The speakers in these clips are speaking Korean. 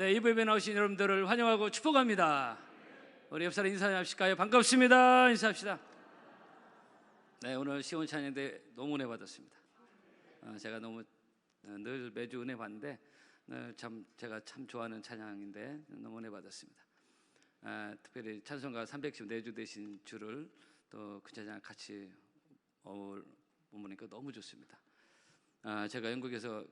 네, 이부 예배 나오신 여러분들을 환영하고 축복합니다. 우리 옆 사람 인사합시까요? 반갑습니다. 인사합시다. 네, 오늘 시온 찬양대 너무 은혜 받았습니다. 어, 제가 너무 어, 늘 매주 은혜 받는데 어, 참 제가 참 좋아하는 찬양인데 너무 은혜 받았습니다. 아, 특별히 찬송가 314주 되신 주를 또 그 찬양 같이 어울 보니까 너무 좋습니다. 아, 제가 영국에서 어,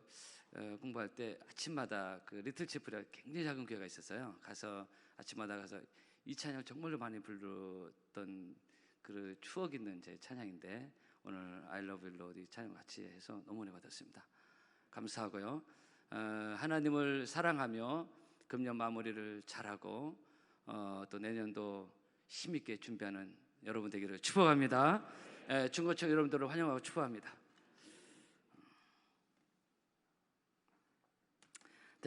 공부할 때 아침마다 그 리틀 치프라 굉장히 작은 교회가 있었어요. 가서 아침마다 가서 이 찬양 정말로 많이 불렀던 그 추억 있는 제 찬양인데 오늘 I Love You Lord 이 찬양 같이 해서 너무 은혜 받았습니다. 감사하고요. 어, 하나님을 사랑하며 금년 마무리를 잘하고 어, 또 내년도 힘 있게 준비하는 여러분 되기를 축복합니다. 예, 중고청 여러분들을 환영하고 축복합니다.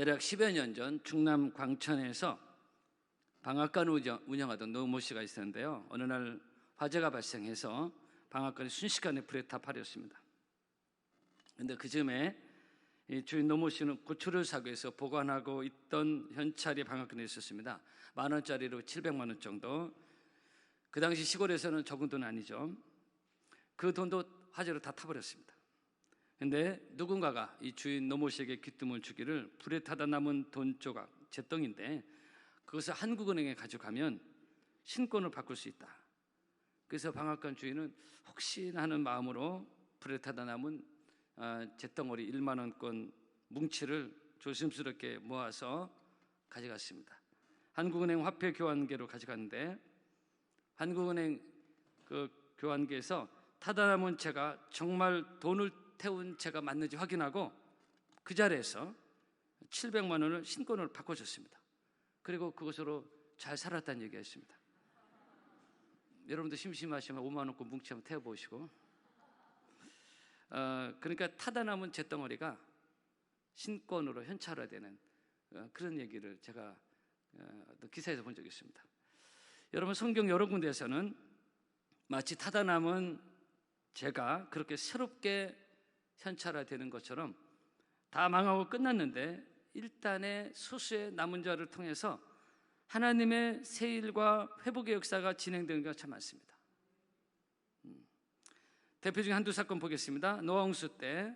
대략 10여 년 전 충남 광천에서 방앗간 운영하던 노모 씨가 있었는데요. 어느 날 화재가 발생해서 방앗간이 순식간에 불에 다 파렸습니다. 근데 그 즈음에 주인 노모 씨는 고추를 사고 해서 보관하고 있던 현찰이 방앗간에 있었습니다. 만 원짜리로 700만 원 정도. 그 당시 시골에서는 적은 돈 아니죠. 그 돈도 화재로 다 타버렸습니다. 근데 누군가가 이 주인 노모 씨에게 귀뜸을 주기를 불에 타다 남은 돈 조각, 제덩인데 그것을 한국은행에 가져가면 신권을 바꿀 수 있다. 그래서 방앗간 주인은 혹시나 하는 마음으로 불에 타다 남은 제덩어리 1만 원권 뭉치를 조심스럽게 모아서 가져갔습니다. 한국은행 화폐 교환계로 가져갔는데 한국은행 그 교환기에서 타다 남은 채가 정말 돈을 태운 채가 맞는지 확인하고 그 자리에서 700만 원을 신권으로 바꿔줬습니다. 그리고 그것으로 잘 살았다는 얘기했습니다. 여러분도 심심하시면 5만 원권 뭉치 한번 태워보시고 어, 그러니까 타다 남은 잿덩어리가 신권으로 현찰화되는 어, 그런 얘기를 제가 어, 기사에서 본 적이 있습니다. 여러분 성경 여러 군데에서는 마치 타다 남은 제가 그렇게 새롭게 현찰화되는 것처럼 다 망하고 끝났는데 일단의 소수의 남은 자를 통해서 하나님의 세일과 회복의 역사가 진행되는 것참 많습니다. 음. 대표 중에 한두 사건 보겠습니다. 노아홍수 때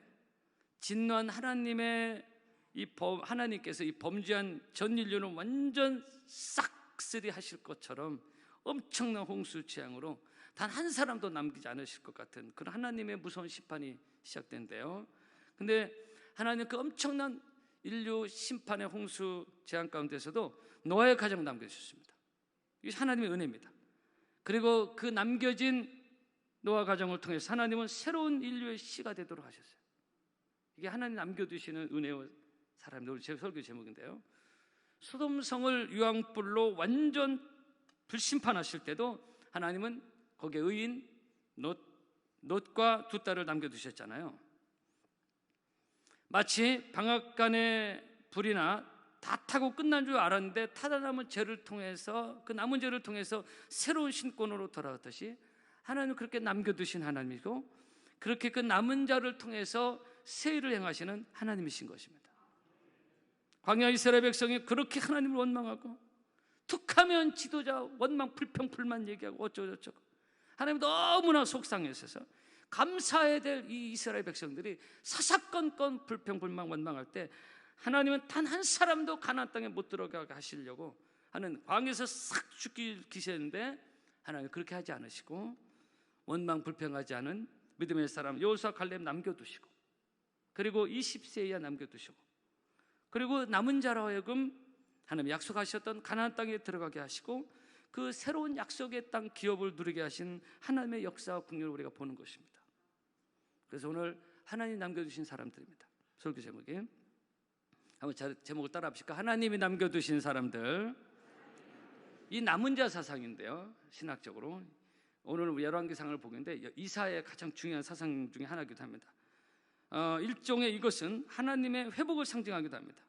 진노한 하나님의 이 범, 하나님께서 이 범죄한 전 인류는 완전 싹쓸이 하실 것처럼 엄청난 홍수 재앙으로 단 한 사람도 남기지 않으실 것 같은 그런 하나님의 무서운 심판이 시작된대요. 근데 하나님 그 엄청난 인류 심판의 홍수 재앙 가운데서도 노아의 가정 남겨주셨습니다. 이게 하나님의 은혜입니다. 그리고 그 남겨진 노아 가정을 통해서 하나님은 새로운 인류의 씨가 되도록 하셨어요. 이게 하나님 남겨두시는 은혜의 사람들 오늘 제 설교 제목인데요. 소돔성을 유황불로 완전 불심판하실 때도 하나님은 거기에 의인 롯, 롯과 두 딸을 남겨두셨잖아요. 마치 방앗간의 불이나 다 타고 끝난 줄 알았는데 타다 남은 죄를 통해서 그 남은 죄를 통해서 새로운 신권으로 돌아왔듯이 하나님은 그렇게 남겨두신 하나님이고 그렇게 그 남은 자를 통해서 세일을 행하시는 하나님이신 것입니다. 광야 이스라엘 백성이 그렇게 하나님을 원망하고 툭하면 지도자 원망 불평 불만 얘기하고 어쩌고저쩌고 하나님 너무나 속상해서 감사해야 될 이 이스라엘 백성들이 사사건건 불평 불만 원망할 때 하나님은 단 한 사람도 가나안 땅에 못 들어가게 하시려고 하는 광에서 싹 죽기 기세인데 하나님 그렇게 하지 않으시고 원망 불평하지 않은 믿음의 사람 요수와 갈렙 남겨두시고 그리고 20세 이하 남겨두시고 그리고 남은 자로 하여금 하나님 약속하셨던 가나안 땅에 들어가게 하시고 그 새로운 약속의 땅 기업을 누리게 하신 하나님의 역사와 국률을 우리가 보는 것입니다. 그래서 오늘 하나님 남겨두신 사람들입니다. 설교 제목이 한번 제목을 따라 합시다. 하나님이 남겨두신 사람들. 이 남은 자 사상인데요. 신학적으로 오늘 열왕기상을 보겠는데 이사의 가장 중요한 사상 중에 하나이기도 합니다. 어, 일종의 이것은 하나님의 회복을 상징하기도 합니다.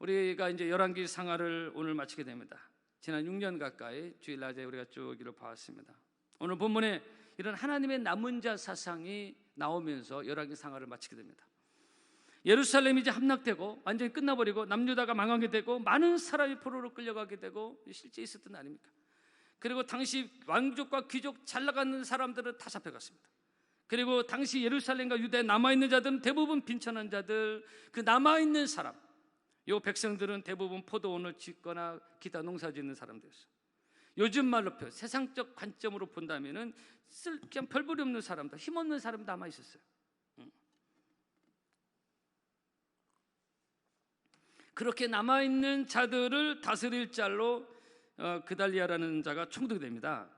우리가 이제 열왕기 상하를 오늘 마치게 됩니다. 지난 6년 가까이 주일 낮에 우리가 쭉 이를 봐왔습니다. 오늘 본문에 이런 하나님의 남은 자 사상이 나오면서 열왕기 상하를 마치게 됩니다. 예루살렘이 이제 함락되고 완전히 끝나버리고 남유다가 망하게 되고 많은 사람이 포로로 끌려가게 되고 실제 있었던 아닙니까? 그리고 당시 왕족과 귀족 잘 나가는 사람들은 다 잡혀갔습니다. 그리고 당시 예루살렘과 유대에 남아있는 자들은 대부분 빈천한 자들, 그 남아있는 사람, 요 백성들은 대부분 포도원을 짓거나 기타 농사 짓는 사람들이었어요. 요즘 말로 표 세상적 관점으로 본다면은 쓸 그냥 별볼이 없는 사람들, 힘없는 사람 남아 있었어요. 그렇게 남아 있는 자들을 다스릴 짤로 어, 그달리아라는 자가 총독됩니다.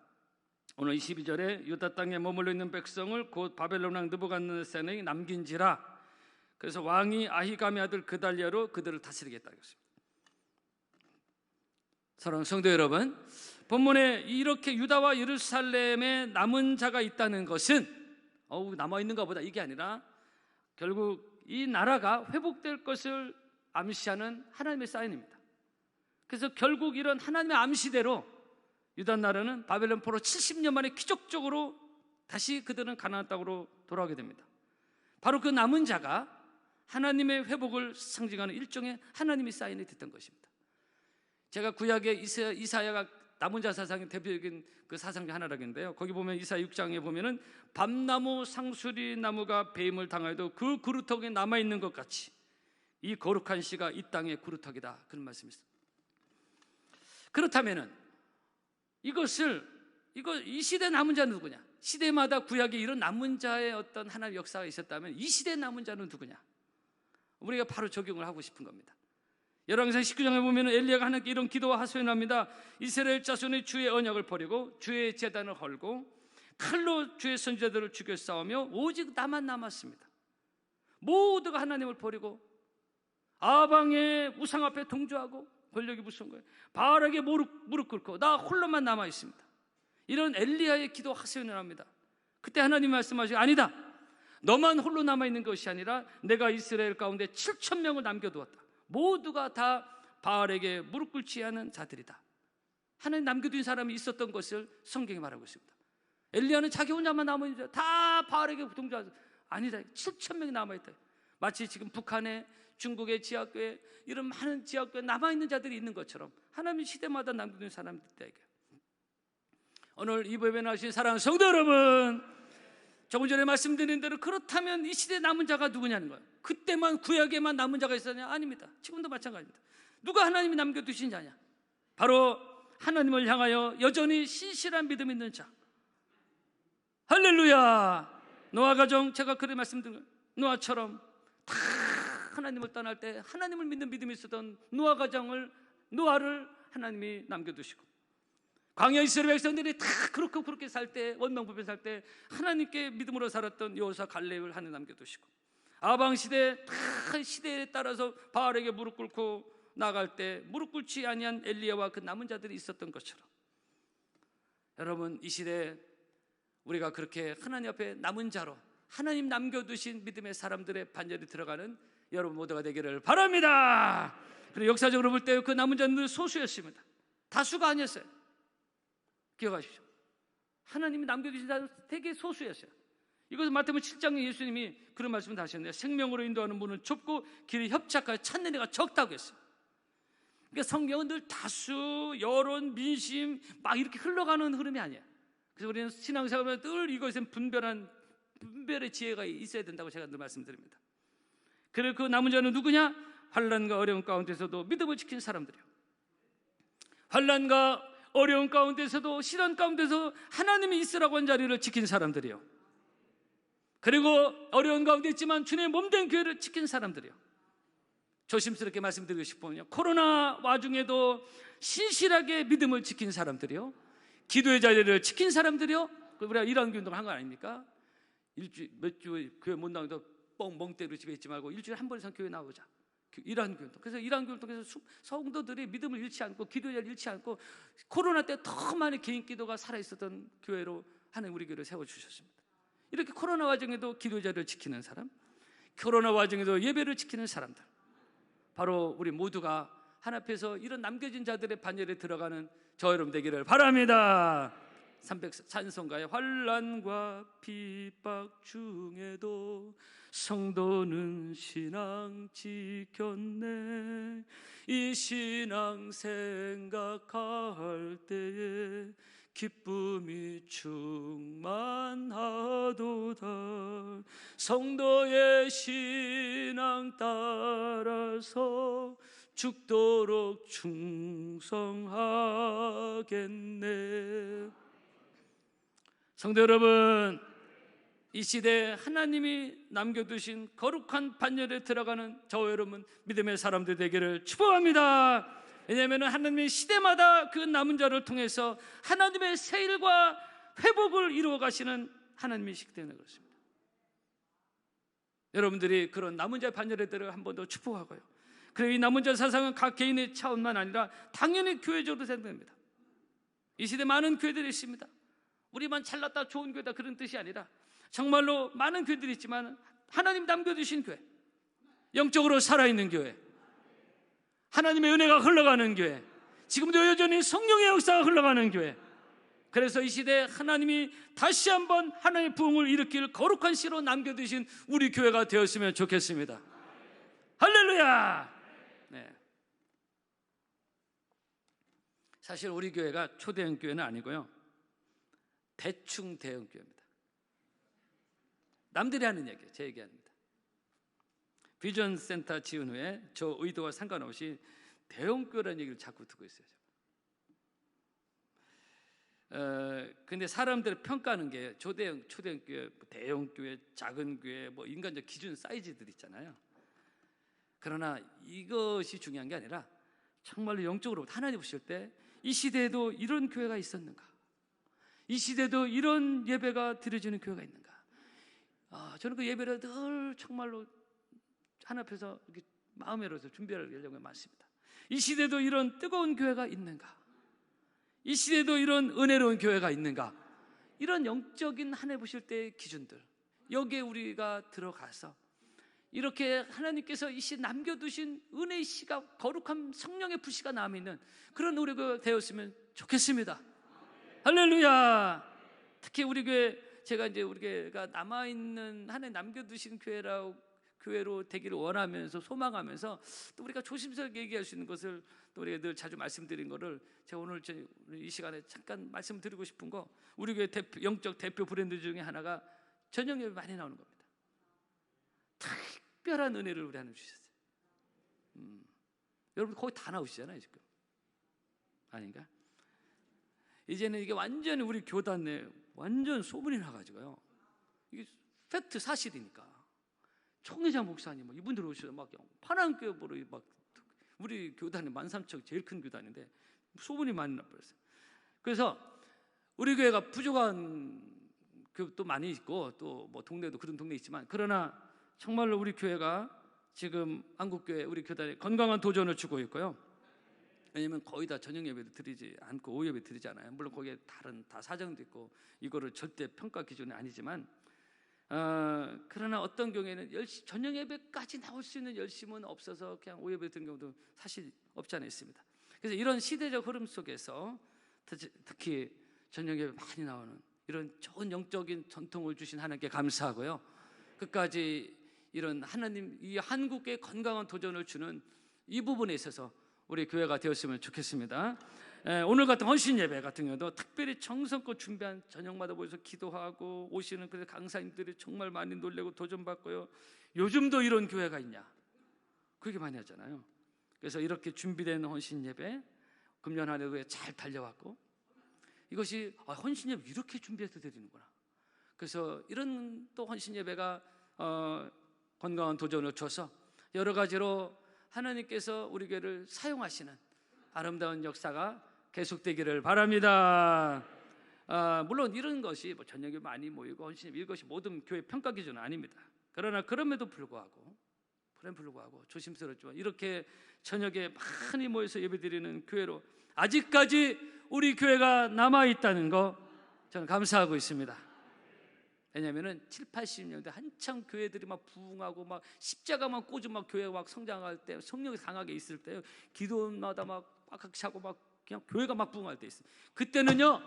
오늘 22절에 유다 땅에 머물러 있는 백성을 곧 바벨론 왕 느부갓네살이 남긴지라. 그래서 왕이 아히감의 아들 그달리아로 그들을 다스리겠다 이것입니다. 사랑하는 성도 여러분, 본문에 이렇게 유다와 예루살렘에 남은 자가 있다는 것은 어우 남아 있는가 보다 이게 아니라 결국 이 나라가 회복될 것을 암시하는 하나님의 사인입니다. 그래서 결국 이런 하나님의 암시대로 유다 나라는 바벨론 포로 70년 만에 기적적으로 다시 그들은 가나안 땅으로 돌아오게 됩니다. 바로 그 남은 자가 하나님의 회복을 상징하는 일종의 하나님의 사인이 됐던 것입니다. 제가 구약의 이사, 이사야가 남은 자 사상의 대표적인 그 사상 중 하나라겠는데요. 거기 보면 이사 6장에 보면은 밤나무 상수리 나무가 배임을 당하여도 그 그루터기에 남아 있는 것 같이 이 거룩한 씨가 이 땅의 그루터기다 그런 말씀이 있습니다. 그렇다면은 이것을 이거 이 시대 남은 자는 누구냐? 시대마다 구약에 이런 남은 자의 어떤 하나의 역사가 있었다면 이 시대 남은 자는 누구냐? 우리가 바로 적용을 하고 싶은 겁니다. 열왕기상 19장에 보면 엘리야가 하나님께 이런 기도와 하소연합니다. 이스라엘 자손의 주의 언약을 버리고 주의 재단을 헐고 칼로 주의 선지자들을 죽여 싸우며 오직 나만 남았습니다. 모두가 하나님을 버리고 아방의 우상 앞에 동조하고 권력이 무서운 거예요. 바알에게 무릎, 무릎 꿇고 나 홀로만 남아 있습니다. 이런 엘리야의 기도 하소연을 합니다. 그때 하나님 말씀하시고 아니다. 너만 홀로 남아 있는 것이 아니라 내가 이스라엘 가운데 7천 명을 남겨 두었다. 모두가 다 바알에게 무릎 꿇지 않은 자들이다. 하나님 남겨둔 사람이 있었던 것을 성경이 말하고 있습니다. 엘리야는 자기 혼자만 남아 있는 다 바알에게 동조하죠. 아니다. 7천 명이 남아 있다. 마치 지금 북한에 중국의 지하교회 이런 많은 지하교회 남아 있는 자들이 있는 것처럼 하나님 시대마다 남겨둔 사람들에게 오늘 이 법에 나오신 사랑하는 성도 여러분 조금 전에 말씀드린 대로 그렇다면 이 시대 남은 자가 누구냐는 거예요. 그때만 구약에만 남은 자가 있었냐? 아닙니다. 지금도 마찬가지입니다. 누가 하나님이 남겨두신 자냐? 바로 하나님을 향하여 여전히 신실한 믿음 있는 자. 할렐루야. 노아 가정 제가 그래 말씀드린 노아처럼 다 하나님을 떠날 때 하나님을 믿는 믿음이 있었던 노아 가정을 노아를 하나님이 남겨두시고 광야 이스라엘 백성들이 다 그렇고 그렇게 살 때 원망법에 살때 하나님께 믿음으로 살았던 여호사 갈렙을 하늘 남겨두시고 아방 시대 다 시대에 따라서 바알에게 무릎 꿇고 나갈 때 무릎 꿇지 아니한 엘리야와 그 남은 자들이 있었던 것처럼 여러분 이 시대 우리가 그렇게 하나님 앞에 남은 자로 하나님 남겨두신 믿음의 사람들의 반열에 들어가는 여러분 모두가 되기를 바랍니다. 그리고 역사적으로 볼 때 그 남은 자는 소수였습니다. 다수가 아니었어요. 기억하십시오. 하나님이 남겨주신 자는 되게 소수였어요. 이것은 마태복음 7장에 예수님이 그런 말씀을 하셨네요. 생명으로 인도하는 문은 좁고 길이 협착하여 찾는 이가 적다고 했어요. 그러니까 성경은 늘 다수, 여론, 민심 막 이렇게 흘러가는 흐름이 아니에요. 그래서 우리는 신앙생활에 늘 이것은 분별한 분별의 지혜가 있어야 된다고 제가 늘 말씀드립니다. 그리고 그 남은 자는 누구냐? 환란과 어려운 가운데서도 믿음을 지킨 사람들이요. 환란과 어려운 가운데서도 시련 가운데서 하나님이 있으라고 한 자리를 지킨 사람들이요. 그리고 어려운 가운데 있지만 주님의 몸된 교회를 지킨 사람들이요. 조심스럽게 말씀드리고 싶으면요. 코로나 와중에도 신실하게 믿음을 지킨 사람들이요. 기도의 자리를 지킨 사람들이요. 우리가 일하는 운동을 한 거 아닙니까? 일주일, 몇 주 교회 못 나가도 뻥멍 때로 집에 있지 말고 일주일에 한 번 이상 교회 나오자. 일한 교회 그래서 일한 교회 통해서 성도들이 믿음을 잃지 않고 기도를 잃지 않고 코로나 때 더 많은 개인 기도가 살아 있었던 교회로 하나님 우리 교회를 세워 주셨습니다. 이렇게 코로나 와중에도 기도자를 지키는 사람, 코로나 와중에도 예배를 지키는 사람들, 바로 우리 모두가 하나 앞에서 이런 남겨진 자들의 반열에 들어가는 저 여러분 되기를 바랍니다. 300 찬송가의 환란과 핍박 중에도 성도는 신앙 지켰네. 이 신앙 생각할 때에 기쁨이 충만하도다. 성도의 신앙 따라서 죽도록 충성하겠네 성도 여러분 이 시대에 하나님이 남겨두신 거룩한 반열에 들어가는 저와 여러분 믿음의 사람들 되기를 축복합니다 왜냐하면 하나님이 시대마다 그 남은 자를 통해서 하나님의 세일과 회복을 이루어 가시는 하나님이시기 때문에 그렇습니다. 여러분들이 그런 남은 자의 반열에 들어 한 번 더 축복하고요. 그리고 이 남은 자 사상은 각 개인의 차원만 아니라 당연히 교회적으로 생각됩니다. 이 시대 많은 교회들이 있습니다. 우리만 잘났다 좋은 교회다 그런 뜻이 아니라 정말로 많은 교회들이 있지만 하나님 남겨두신 교회, 영적으로 살아있는 교회, 하나님의 은혜가 흘러가는 교회, 지금도 여전히 성령의 역사가 흘러가는 교회. 그래서 이 시대에 하나님이 다시 한번 하나님의 부흥을 일으킬 거룩한 씨로 남겨두신 우리 교회가 되었으면 좋겠습니다. 할렐루야! 네. 사실 우리 교회가 초대형 교회는 아니고요. 대충 대형 교회입니다. 남들이 하는 얘기예요. 제 얘기 아닙니다. 비전 센터 지은 후에 저 의도와 상관없이 대형 교회라는 얘기를 자꾸 듣고 있어요. 어, 근데 사람들을 평가하는 게 초대형, 초대형 교회, 뭐 대형 교회, 작은 교회, 뭐 인간적 기준 사이즈들 있잖아요. 그러나 이것이 중요한 게 아니라 정말로 영적으로 하나님 보실 때 이 시대에도 이런 교회가 있었는가? 이 시대도 이런 예배가 드려지는 교회가 있는가? 아, 저는 그 예배를 늘 정말로 하나 앞에서 마음으로서 예정이 많습니다. 이 시대도 이런 뜨거운 교회가 있는가? 이 시대도 이런 은혜로운 교회가 있는가? 이런 영적인 한 해 보실 때의 기준들 여기에 우리가 들어가서 이렇게 하나님께서 이 시 남겨두신 은혜의 시가 거룩한 성령의 부시가 남아 있는 그런 우리가 되었으면 좋겠습니다. 할렐루야. 특히 우리 교회 제가 이제 우리 교회가 남아 있는 한 해 남겨 두신 교회라고 교회로 되기를 원하면서 소망하면서 또 우리가 조심스럽게 얘기할 수 있는 것을 또 우리가 늘 자주 말씀드린 거를 제가 오늘 이 시간에 잠깐 말씀드리고 싶은 거 우리 교회 대표, 영적 대표 브랜드 중에 하나가 저녁 예배 많이 나오는 겁니다. 특별한 은혜를 우리 하나님 주셨어요. 음. 여러분 거의 다 나오시잖아요 지금. 아닌가? 이제는 이게 완전히 우리 교단 내 완전 소문이 나가지고요. 이게 팩트 사실이니까. 총회자 목사님 뭐 이분들 오셔서 막 파랑교회로 막 우리 교단이 만삼천 제일 큰 교단인데 소문이 많이 나버렸어요. 그래서 우리 교회가 부족한 교도 많이 있고 또 뭐 동네도 그런 동네 있지만 그러나 정말로 우리 교회가 지금 한국교회 우리 교단에 건강한 도전을 주고 있고요. 왜냐면 거의 다 저녁 예배도 드리지 않고 오후 예배 드리지 않아요. 물론 거기에 다른 다 사정도 있고 이거를 절대 평가 기준이 아니지만 어, 그러나 어떤 경우에는 열심, 저녁 예배까지 나올 수 있는 열심은 없어서 그냥 오후 예배 드는 경우도 사실 없지 않아 있습니다. 그래서 이런 시대적 흐름 속에서 특히 저녁 예배 많이 나오는 이런 좋은 영적인 전통을 주신 하나님께 감사하고요. 끝까지 이런 하나님 이 한국의 건강한 도전을 주는 이 부분에 있어서 우리 교회가 되었으면 좋겠습니다. 에, 오늘 같은 헌신 예배 같은 경우도 특별히 정성껏 준비한 저녁마다 모여서 기도하고 오시는 그 강사님들이 정말 많이 놀래고 도전받고요. 요즘도 이런 교회가 있냐? 그렇게 많이 하잖아요. 그래서 이렇게 준비된 헌신 예배 금년 한 해도 잘 달려왔고 이것이 아, 헌신 예배 이렇게 준비해서 드리는구나. 그래서 이런 또 헌신 예배가 어, 건강한 도전을 줘서 여러 가지로 하나님께서 우리 교회를 사용하시는 아름다운 역사가 계속되기를 바랍니다. 아, 물론 이런 것이 뭐 저녁에 많이 모이고 헌신 이것이 모든 교회 평가 기준은 아닙니다. 그러나 그럼에도 불구하고 그럼 불구하고 조심스럽지만 이렇게 저녁에 많이 모여서 예배드리는 교회로 아직까지 우리 교회가 남아 있다는 거 저는 감사하고 있습니다. 왜냐면은 7, 80년대 한창 교회들이 막 부흥하고 막 십자가만 꽂은 막 교회 막 성장할 때 성령이 강하게 있을 때 기도마다 막 꽉꽉 차고 막 그냥 교회가 막 부흥할 때 있어요. 그때는요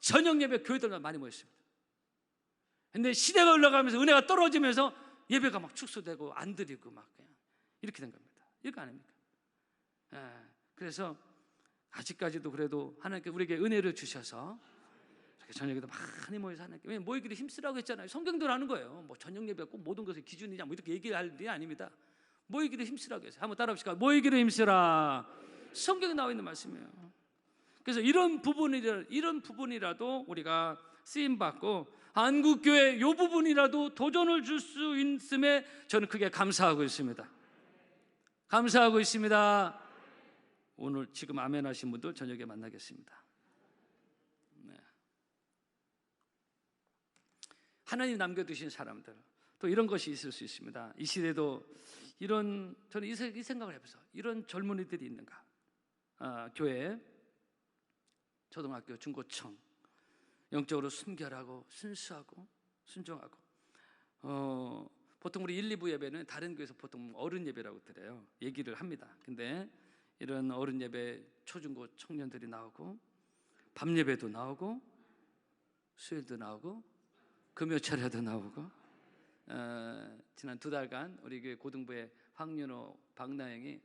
저녁 예배 교회들만 많이 모였습니다. 근데 시대가 흘러가면서 은혜가 떨어지면서 예배가 막 축소되고 안 드리고 막 그냥 이렇게 된 겁니다. 이거 아닙니까? 예, 그래서 아직까지도 그래도 하나님께 우리에게 은혜를 주셔서 저녁에도 많이 모여서 하나님께 왜 모이기를 힘쓰라고 했잖아요. 성경대로 하는 거예요. 뭐 저녁 예배가 꼭 모든 것의 기준이냐 뭐 이렇게 얘기할 일이 아닙니다. 모이기를 힘쓰라고 했어요. 한번 따라합시다. 모이기를 힘쓰라. 성경에 나와 있는 말씀이에요. 그래서 이런 부분이라 이런 부분이라도 우리가 쓰임 받고 한국 교회 요 부분이라도 도전을 줄 수 있음에 저는 크게 감사하고 있습니다. 감사하고 있습니다. 오늘 지금 아멘 하신 분들 저녁에 만나겠습니다. 하나님 남겨두신 사람들 또 이런 것이 있을 수 있습니다. 이 시대도 이런 저는 이, 생각을 해보세요. 이런 젊은이들이 있는가? 아, 교회, 초등학교, 중고청 영적으로 순결하고 순수하고 순종하고 어, 보통 우리 1, 2부 예배는 다른 교회에서 보통 어른 예배라고 드려요. 얘기를 합니다. 근데 이런 어른 예배 초중고 청년들이 나오고 밤 예배도 나오고 수요일도 나오고 금요철에도 나오고 어, 지난 두 달간 우리 교회 고등부의 황윤호 박나영이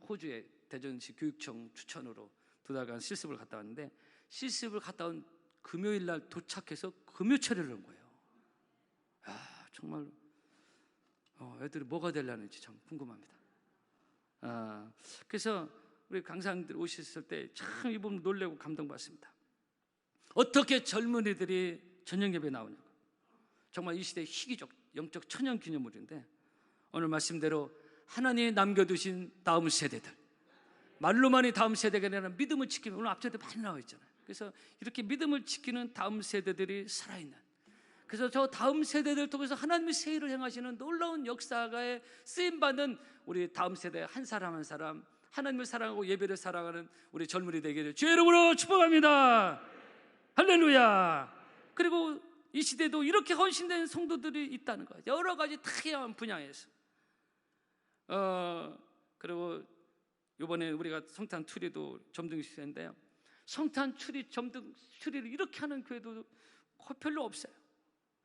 호주의 대전시 교육청 추천으로 두 달간 실습을 갔다 왔는데 실습을 갔다 온 금요일 날 도착해서 금요철에를 온 거예요. 아, 정말 어, 애들이 뭐가 되려는지 참 궁금합니다. 아, 그래서 우리 강사님들 오셨을 때 참 이분 놀래고 감동받습니다. 어떻게 젊은이들이 저녁 예배 나오냐고. 정말 이 시대 희귀적 영적 천연 기념물인데 오늘 말씀대로 하나님이 남겨두신 다음 세대들 말로만이 다음 세대가 아니라 믿음을 지키면 오늘 앞전에 많이 나와 있잖아요. 그래서 이렇게 믿음을 지키는 다음 세대들이 살아있는 그래서 저 다음 세대들 통해서 하나님의 세일을 행하시는 놀라운 역사가에 쓰임 받는 우리 다음 세대 한 사람 한 사람 하나님을 사랑하고 예배를 사랑하는 우리 젊은이 되기를 주의 이름으로 축복합니다. 할렐루야. 그리고 이 시대도 이렇게 헌신된 성도들이 있다는 거예요. 여러 가지 다양한 분야에서. 어 그리고 이번에 우리가 성탄 추리도 점등 시대인데요. 성탄 추리 점등 추리를 이렇게 하는 교회도 별로 없어요.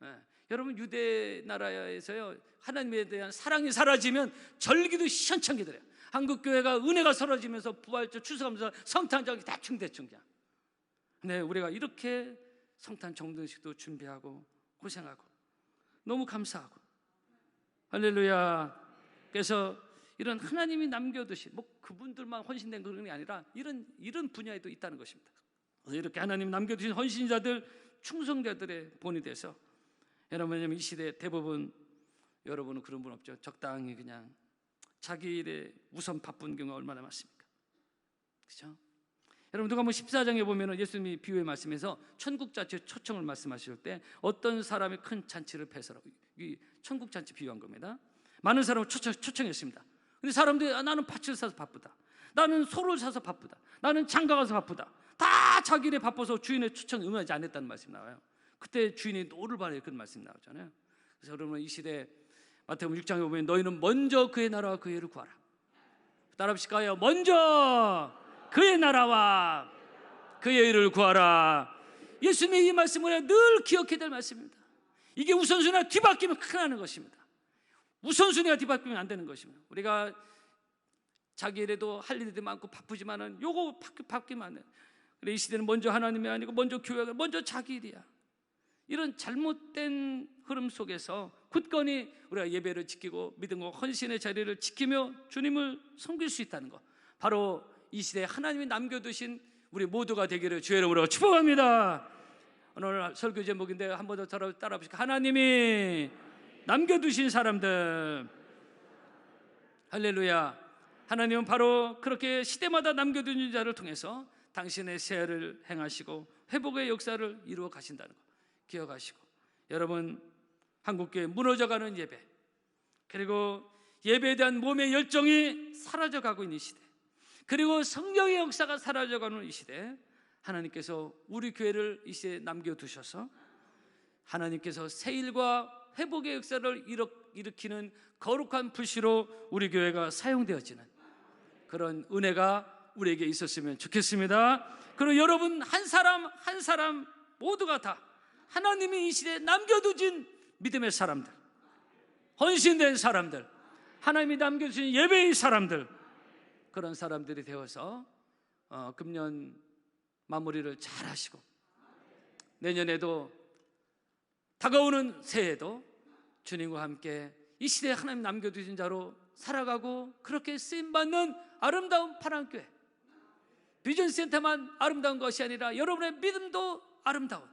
예. 여러분 유대 나라에서요 하나님에 대한 사랑이 사라지면 절기도 시원찮게 들어요. 한국 교회가 은혜가 사라지면서 부활절 추수하면서 성탄절기 대충 대충 그냥. 네, 우리가 이렇게 성탄 정등식도 준비하고 고생하고 너무 감사하고 할렐루야. 그래서 이런 하나님이 남겨두신 뭐 그분들만 헌신된 그런 게 아니라 이런 이런 분야에도 있다는 것입니다. 이렇게 하나님 남겨두신 헌신자들 충성자들의 본이 돼서 여러분 왜냐면 이 시대 대부분 여러분은 그런 분 없죠. 적당히 그냥 자기 일에 우선 바쁜 경우가 얼마나 많습니까? 그렇죠? 여러분 누가 뭐 14장에 보면은 예수님이 비유의 말씀에서 천국 잔치 초청을 말씀하실 때 어떤 사람이 큰 잔치를 폐설하고 이 천국 잔치 비유한 겁니다. 많은 사람을 초청, 초청했습니다. 근데 사람들이 아, 나는 팥을 사서 바쁘다. 나는 소를 사서 바쁘다. 나는 장가 가서 바쁘다. 다 자기 일에 바빠서 주인의 초청 응하지 않았다는 말씀 나와요. 그때 주인이 노를 바래 그런 말씀 나오잖아요. 그래서 여러분 이 시대 마태복음 6장에 보면 너희는 먼저 그의 나라와 그의 의를 구하라. 따라합시까요? 먼저 그의 나라와 그의 의를 구하라. 예수님의 이 말씀을 늘 기억해야 될 말씀입니다. 이게 우선순위가 뒤바뀌면 큰일 나는 것입니다. 우선순위가 뒤바뀌면 안 되는 것입니다. 우리가 자기 일에도 할 일이 많고 바쁘지만은 요거 바뀌, 바뀌면 안 돼. 그래 이 시대는 먼저 하나님이 아니고 먼저 교회가 먼저 자기 일이야. 이런 잘못된 흐름 속에서 굳건히 우리가 예배를 지키고 믿음과 헌신의 자리를 지키며 주님을 섬길 수 있다는 것. 바로 이 시대에 하나님이 남겨두신 우리 모두가 되기를 주의 이름으로 축복합니다. 오늘 설교 제목인데 한 번 더 따라 따라 보시죠. 하나님이 남겨두신 사람들 할렐루야. 하나님은 바로 그렇게 시대마다 남겨두신 자를 통해서 당신의 세를 행하시고 회복의 역사를 이루어 가신다는 것 기억하시고 여러분 한국교회 무너져가는 예배 그리고 예배에 대한 몸의 열정이 사라져가고 있는 이 시대 그리고 성령의 역사가 사라져가는 이 시대 하나님께서 우리 교회를 이 시대에 남겨두셔서 하나님께서 세일과 회복의 역사를 일으- 일으키는 거룩한 불씨로 우리 교회가 사용되어지는 그런 은혜가 우리에게 있었으면 좋겠습니다. 그리고 여러분 한 사람 한 사람 모두가 다 하나님이 이 시대에 남겨두신 믿음의 사람들, 헌신된 사람들, 하나님이 남겨주신 예배의 사람들, 그런 사람들이 되어서 어, 금년 마무리를 잘 하시고 내년에도 다가오는 새해에도 주님과 함께 이 시대에 하나님 남겨두신 자로 살아가고 그렇게 쓰임받는 아름다운 파랑교회 비전센터만 아름다운 것이 아니라 여러분의 믿음도 아름다운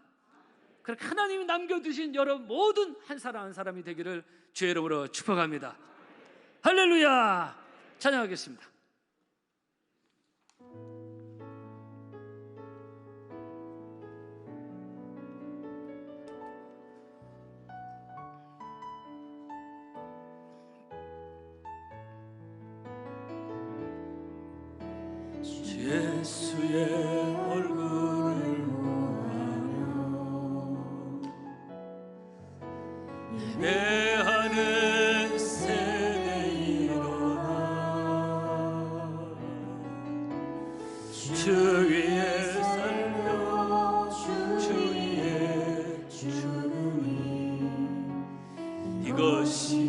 그렇게 하나님이 남겨두신 여러분 모든 한 사람 한 사람이 되기를 주의 이름으로 축복합니다. 할렐루야! 찬양하겠습니다 것이